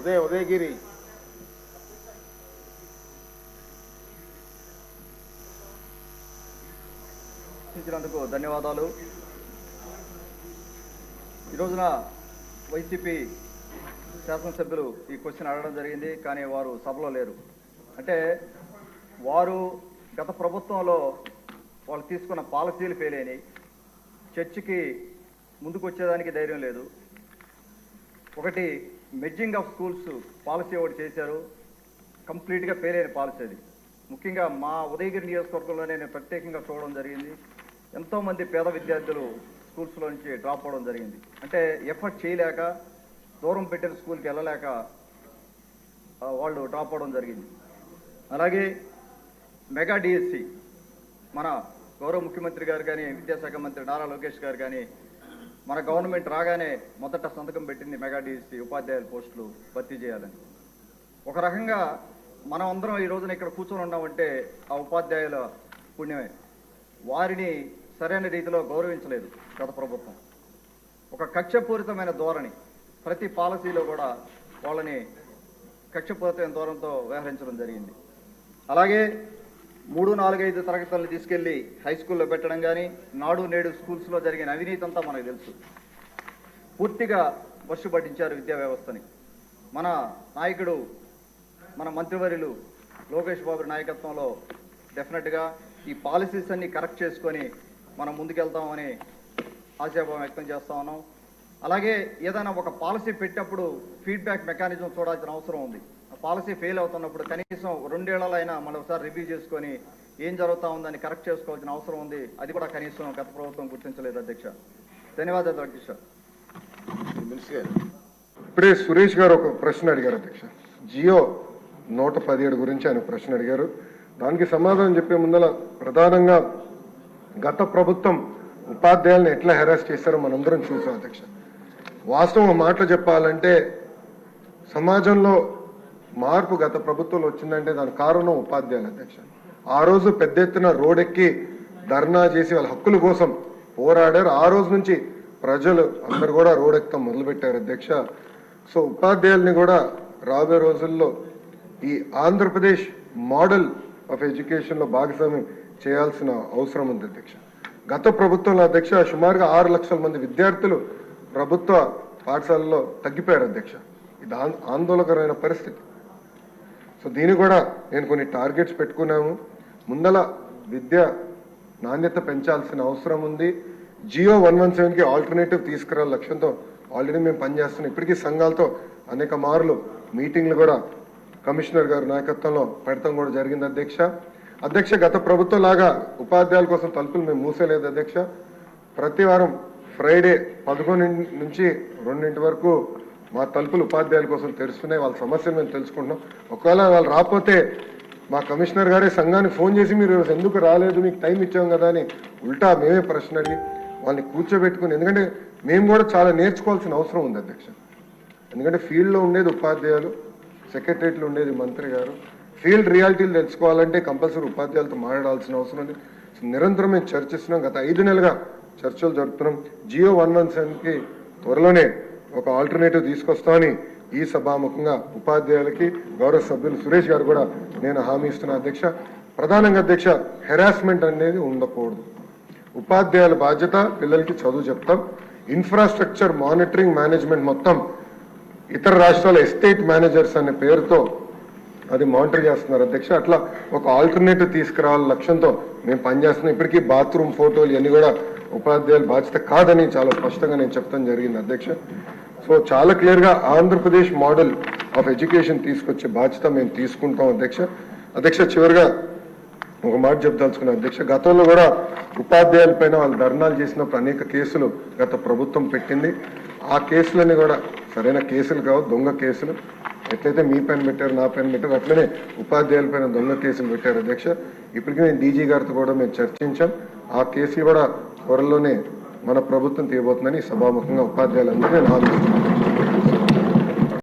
ఉదయ్ ఉదయగిరి. ఇచ్చినందుకు ధన్యవాదాలు. ఈ రోజున వైసీపీ శాసనసభ్యులు ఈ క్వశ్చన్ అడగడం జరిగింది కానీ వారు సభలో లేరు. అంటే వారు గత ప్రభుత్వంలో వాళ్ళు తీసుకున్న పాలసీలు ఫెయిల్ అయినాయి. చర్చికి ముందుకు వచ్చేదానికి ధైర్యం లేదు. ఒకటి మెడ్జింగ్ ఆఫ్ స్కూల్స్ పాలసీ ఒకటి చేశారు. కంప్లీట్గా ఫెయిల్ అయిన పాలసీ అది. ముఖ్యంగా మా ఉదయగిరి నియోజకవర్గంలో నేను ప్రత్యేకంగా చూడడం జరిగింది. ఎంతోమంది పేద విద్యార్థులు స్కూల్స్లో నుంచి డ్రాప్ అవ్వడం జరిగింది. అంటే ఎఫర్ట్ చేయలేక దూరం పెట్టిన స్కూల్కి వెళ్ళలేక వాళ్ళు డ్రాప్ అవ్వడం జరిగింది. అలాగే మెగా డిఎస్సి మన గౌరవ ముఖ్యమంత్రి గారు కానీ విద్యాశాఖ మంత్రి నారా లోకేష్ గారు కానీ మన గవర్నమెంట్ రాగానే మొదట సంతకం పెట్టింది మెగా డిఎస్సి ఉపాధ్యాయుల పోస్టులు భర్తీ చేయాలని. ఒక రకంగా మనం అందరం ఈ రోజున ఇక్కడ కూర్చొని ఉన్నామంటే ఆ ఉపాధ్యాయుల పుణ్యమే. వారిని సరైన రీతిలో గౌరవించలేదు గత ప్రభుత్వం. ఒక కక్షపూరితమైన ధోరణి ప్రతి పాలసీలో కూడా వాళ్ళని కక్షపూరితమైన ధోరణితో వ్యవహరించడం జరిగింది. అలాగే మూడు నాలుగైదు తరగతులను తీసుకెళ్ళి హై స్కూల్లో పెట్టడం కానీ నాడు నేడు స్కూల్స్లో జరిగిన అవినీతి అంతా మనకు తెలుసు. పూర్తిగా వర్ష పట్టించారు విద్యా వ్యవస్థని. మన నాయకుడు మన మంత్రివర్యులు లోకేష్ బాబు నాయకత్వంలో డెఫినెట్గా ఈ పాలసీస్ అన్ని కరెక్ట్ చేసుకొని మనం ముందుకెళ్తామని ఆశాభావం వ్యక్తం చేస్తా ఉన్నాం. అలాగే ఏదైనా ఒక పాలసీ పెట్టినప్పుడు ఫీడ్బ్యాక్ మెకానిజం చూడాల్సిన అవసరం ఉంది. పాలసీ ఫెయిల్ అవుతున్నప్పుడు కనీసం రెండేళ్ళైనా మనం ఒకసారి రివ్యూ చేసుకొని ఏం జరుగుతా ఉందని కరెక్ట్ చేసుకోవాల్సిన అవసరం ఉంది. అది కూడా కనీసం గత ప్రభుత్వం గుర్తించలేదు అధ్యక్ష. ధన్యవాదాలు అధ్యక్ష. ఇప్పుడే సురేష్ గారు ఒక ప్రశ్న అడిగారు అధ్యక్ష. జియో నూట పదిహేడు గురించి ఆయన ప్రశ్న అడిగారు. దానికి సమాధానం చెప్పే ముందల ప్రధానంగా గత ప్రభుత్వం ఉపాధ్యాయులను ఎట్లా హెరాస్ చేశారో మనందరం చూసాం అధ్యక్ష. వాస్తవం మాటలు చెప్పాలంటే సమాజంలో మార్పు గత ప్రభుత్వంలో వచ్చిందంటే దాని కారణం ఉపాధ్యాయుల అధ్యక్ష. ఆ రోజు పెద్ద ఎత్తున రోడెక్కి ధర్నా చేసి వాళ్ళ హక్కుల కోసం పోరాడారు. ఆ రోజు నుంచి ప్రజలు అందరు కూడా రోడెక్కడం మొదలుపెట్టారు అధ్యక్ష. సో ఉపాధ్యాయుల్ని కూడా రాబోయే రోజుల్లో ఈ ఆంధ్రప్రదేశ్ మోడల్ ఆఫ్ ఎడ్యుకేషన్లో భాగస్వామ్యం చేయాల్సిన అవసరం ఉంది అధ్యక్ష. గత ప్రభుత్వంలో అధ్యక్ష సుమారుగా ఆరు లక్షల మంది విద్యార్థులు ప్రభుత్వ పాఠశాలలో తగ్గిపోయారు అధ్యక్ష. ఇది ఆందోళనకరమైన పరిస్థితి. సో దీన్ని కూడా నేను కొన్ని టార్గెట్స్ పెట్టుకున్నాము. ముందల విద్య నాణ్యత పెంచాల్సిన అవసరం ఉంది. జియో వన్ వన్ సెవెన్కి ఆల్టర్నేటివ్ తీసుకురావాలి లక్ష్యంతో ఆల్రెడీ మేము పనిచేస్తున్నాం ఇప్పటికీ సంఘాలతో అనేక మార్లు మీటింగ్లు కూడా కమిషనర్ గారి నాయకత్వంలో పెడతాం కూడా జరిగింది అధ్యక్ష. అధ్యక్ష గత ప్రభుత్వం లాగా ఉపాధ్యాయుల కోసం తలుపులు మేము మూసేలేదు అధ్యక్ష. ప్రతి వారం ఫ్రైడే పదకొండు నుంచి రెండింటి వరకు మా తలుపులు ఉపాధ్యాయుల కోసం తెరుస్తున్నాయి వాళ్ళ సమస్యలు మేము తెలుసుకుంటున్నాం. ఒకవేళ వాళ్ళు రాకపోతే మా కమిషనర్ గారే సంఘానికి ఫోన్ చేసి మీరు ఎందుకు రాలేదు మీకు టైం ఇచ్చాం కదా అని ఉల్టా మేమే ప్రశ్న అడిగి వాళ్ళని కూర్చోబెట్టుకుని ఎందుకంటే మేము కూడా చాలా నేర్చుకోవాల్సిన అవసరం ఉంది అధ్యక్ష. ఎందుకంటే ఫీల్డ్లో ఉండేది ఉపాధ్యాయులు సెక్రటరియట్లో ఉండేది మంత్రి గారు. ఫీల్డ్ రియాలిటీలు తెలుసుకోవాలంటే కంపల్సరీ ఉపాధ్యాయులతో మాట్లాడాల్సిన అవసరం ఉంది. నిరంతరం మేము చర్చిస్తున్నాం. గత ఐదు నెలలుగా చర్చలు జరుపుతున్నాం. జియో వన్ వన్ సెవెన్కి త్వరలోనే ఒక ఆల్టర్నేటివ్ తీసుకొస్తామని ఈ సభాముఖంగా ఉపాధ్యాయులకి గౌరవ సభ్యులు సురేష్ గారు కూడా నేను హామీ ఇస్తున్న అధ్యక్ష. ప్రధానంగా అధ్యక్ష హెరాస్మెంట్ అనేది ఉండకూడదు. ఉపాధ్యాయుల బాధ్యత పిల్లలకి చదువు చెప్తాం. ఇన్ఫ్రాస్ట్రక్చర్ మానిటరింగ్ మేనేజ్మెంట్ మొత్తం ఇతర రాష్ట్రాల ఎస్టేట్ మేనేజర్స్ అనే పేరుతో అది మానిటర్ చేస్తున్నారు అధ్యక్ష. అట్లా ఒక ఆల్టర్నేటివ్ తీసుకురావాల లక్ష్యంతో మేము పనిచేస్తున్నాం. ఇప్పటికీ బాత్రూమ్ ఫోటోలు ఇవన్నీ కూడా ఉపాధ్యాయుల బాధ్యత కాదని చాలా స్పష్టంగా నేను చెప్తాం జరిగింది అధ్యక్ష. సో చాలా క్లియర్గా ఆంధ్రప్రదేశ్ మోడల్ ఆఫ్ ఎడ్యుకేషన్ తీసుకొచ్చే బాధ్యత మేము తీసుకుంటాం అధ్యక్ష. అధ్యక్ష చివరిగా ఒక మాట చెప్దలుచుకున్నా అధ్యక్ష గతంలో కూడా ఉపాధ్యాయుల పైన వాళ్ళు ధర్నాలు చేసినప్పుడు అనేక కేసులు గత ప్రభుత్వం పెట్టింది. ఆ కేసులన్నీ కూడా సరైన కేసులు కావు దొంగ కేసులు. ఎట్లయితే మీ పైన పెట్టారు నా పైన పెట్టారు అట్లనే ఉపాధ్యాయుల పైన దొంగ కేసులు పెట్టారు అధ్యక్ష. ఇప్పటికీ మేము డీజీ గారితో కూడా మేము చర్చించాం. ఆ కేసులు కూడా త్వరలోనే మన ప్రభుత్వం తీయబోతుందని సభాముఖంగా ఉపాధ్యాయులందరూ నేను హామీ